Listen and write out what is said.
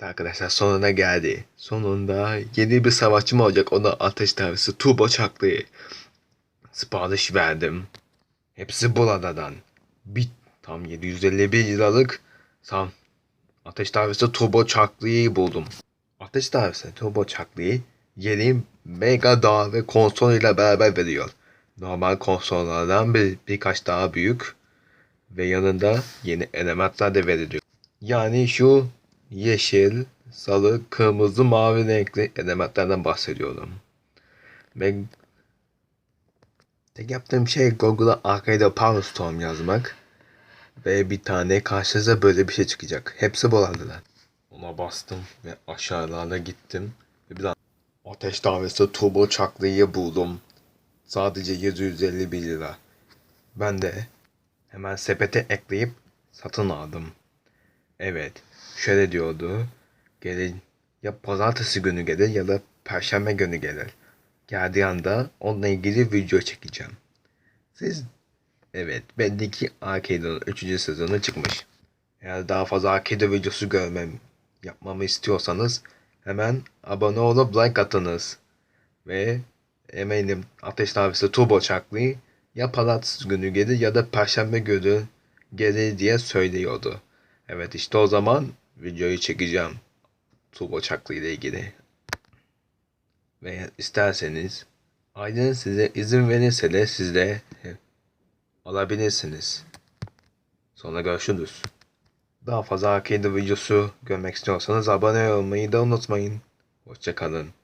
Evet arkadaşlar sonuna geldi. Sonunda yeni bir savaşçım olacak. Ona ateş tanrısı Turbo Çaklı'yı sipariş verdim. Hepsi buradan. Bir tam 751 liralık tam ateş tanrısı Turbo Çaklı'yı buldum. Ateş tanrısı Turbo Çaklı'yı yeni Mega Dağ ve konsol ile beraber veriyor. Normal konsollardan bir, birkaç daha büyük ve yanında yeni elementler de veriliyor. Yani şu yeşil, sarı, kırmızı, mavi renkli elementlerden bahsediyorum. Ve tek yaptığım şey Google'a Arcade Power Storm yazmak. Ve bir tane karşınıza böyle bir şey çıkacak. Hepsi bulandılar. Ona bastım ve aşağılara gittim. Ve bir daha Ateş Tanrısı Turbo Çaklıyı buldum. Sadece 751 lira. Ben de hemen sepete ekleyip satın aldım. Evet, şöyle diyordu. Gelir ya pazartesi günü gelir ya da perşembe günü gelir. Geldiği anda onunla ilgili video çekeceğim. Siz evet belli ki Arcade'ın 3. sezonu çıkmış. Eğer daha fazla Arcade videosu görmem yapmamı istiyorsanız hemen abone olup like atınız. Ve eminim Ateş Tanrısı Turbo Çaklı ya pazartesi günü gelir ya da perşembe günü gelir diye söylüyordu. Evet işte o zaman videoyu çekeceğim. Turbo Çaklı ile ilgili. Ve isterseniz aileniz size izin verirse de siz de alabilirsiniz. Sonra görüşürüz. Daha fazla arcade videosu görmek istiyorsanız abone olmayı da unutmayın. Hoşçakalın.